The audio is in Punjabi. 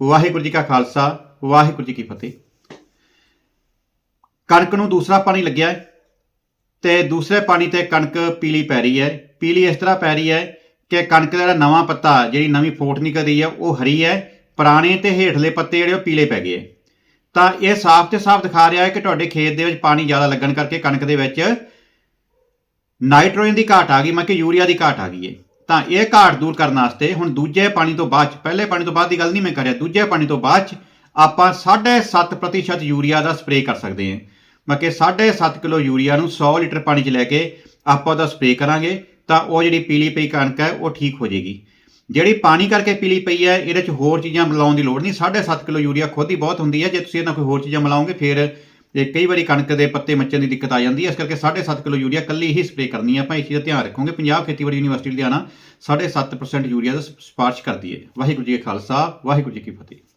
ਵਾਹਿਗੁਰੂ ਜੀ ਕਾ ਖਾਲਸਾ, ਵਾਹਿਗੁਰੂ ਜੀ ਕੀ ਫਤਿਹ। ਕਣਕ ਨੂੰ ਦੂਸਰਾ ਪਾਣੀ ਲੱਗਿਆ ਹੈ ਤੇ ਦੂਸਰੇ ਪਾਣੀ ਤੇ ਕਣਕ ਪੀਲੀ ਪੈ ਰਹੀ ਹੈ। ਪੀਲੀ ਇਸ ਤਰ੍ਹਾਂ ਪੈ ਰਹੀ ਹੈ ਕਿ ਕਣਕ ਦਾ ਜਿਹੜਾ ਨਵਾਂ ਪੱਤਾ, ਜਿਹੜੀ ਨਵੀਂ ਫੋਟ ਨਿਕਲ ਰਹੀ ਹੈ, ਉਹ ਹਰੀ ਹੈ। ਪੁਰਾਣੇ ਤੇ ਹੇਠਲੇ ਪੱਤੇ ਜਿਹੜੇ ਉਹ ਪੀਲੇ ਪੈ ਗਏ ਹੈ। ਤਾਂ ਇਹ ਸਾਫ਼ ਤੇ ਸਾਫ਼ ਦਿਖਾ ਰਿਹਾ ਹੈ ਕਿ ਤੁਹਾਡੇ ਖੇਤ ਦੇ ਵਿੱਚ ਪਾਣੀ ਜ਼ਿਆਦਾ ਲੱਗਣ ਕਰਕੇ ਕਣਕ ਦੇ ਵਿੱਚ ਨਾਈਟ੍ਰੋਜਨ ਦੀ ਘਾਟ ਆ ਗਈ ਮੈਂ ਕਿ ਯੂਰੀਆ ਦੀ ਘਾਟ ਆ ਗਈ ਹੈ। ਤਾਂ ਇਹ ਘਾਟ ਦੂਰ ਕਰਨ ਵਾਸਤੇ ਹੁਣ ਦੂਜੇ ਪਾਣੀ ਤੋਂ ਬਾਅਦ 'ਚ, ਪਹਿਲੇ ਪਾਣੀ ਤੋਂ ਬਾਅਦ ਦੀ ਗੱਲ ਨਹੀਂ ਮੈਂ ਕਰਿਆ ਦੂਜੇ ਪਾਣੀ ਤੋਂ ਬਾਅਦ 'ਚ ਆਪਾਂ 7.5% ਯੂਰੀਆ ਦਾ ਸਪਰੇਅ ਕਰ ਸਕਦੇ ਹਾਂ। ਮੈਂ ਕਿ 7.5 ਕਿਲੋ ਯੂਰੀਆ ਨੂੰ 100 ਲੀਟਰ ਪਾਣੀ 'ਚ ਲੈ ਕੇ ਆਪਾਂ ਉਹਦਾ ਸਪਰੇਅ ਕਰਾਂਗੇ, ਤਾਂ ਉਹ ਜਿਹੜੀ ਪੀਲੀ ਪਈ ਕਣਕ ਹੈ, ਉਹ ਠੀਕ ਹੋ ਜਾਏਗੀ। ਜਿਹੜੀ ਪਾਣੀ ਕਰਕੇ ਪੀਲੀ ਪਈ ਹੈ, ਇਹਦੇ 'ਚ ਹੋਰ ਚੀਜ਼ਾਂ ਮਿਲਾਉਣ ਦੀ ਲੋੜ ਨਹੀਂ। 7.5 ਕਿਲੋ ਯੂਰੀਆ ਖੁਦ ਹੀ ਬਹੁਤ ਹੁੰਦੀ ਹੈ। ਜੇ ਤੁਸੀਂ ਇਹਨਾਂ ਕੋਈ ਹੋਰ ਚੀਜ਼ਾਂ ਮਿਲਾਓਗੇ, ਫਿਰ ਇਹ ਕਈ ਵਾਰੀ ਕਣਕ ਦੇ ਪੱਤੇ ਮੱਚਣ ਦੀ ਦਿੱਕਤ ਆ ਜਾਂਦੀ ਹੈ। ਇਸ ਕਰਕੇ 7.5 ਕਿਲੋ ਯੂਰੀਆ ਕੱਲੀ ਹੀ ਸਪਰੇਅ ਕਰਨੀ ਹੈ। ਆਪਾਂ ਇਸ ਚੀਜ਼ ਦਾ ਧਿਆਨ ਰੱਖੋਗੇ। ਪੰਜਾਬ ਖੇਤੀਬਾੜੀ ਯੂਨੀਵਰਸਿਟੀ ਲੁਧਿਆਣਾ 7.5% ਯੂਰੀਆ ਦਾ ਸਿਫਾਰਿਸ਼ ਕਰਦੀ ਹੈ। ਵਾਹਿਗੁਰੂ ਜੀ ਕਾ ਖਾਲਸਾ, ਵਾਹਿਗੁਰੂ ਜੀ ਕੀ ਫਤਿਹ।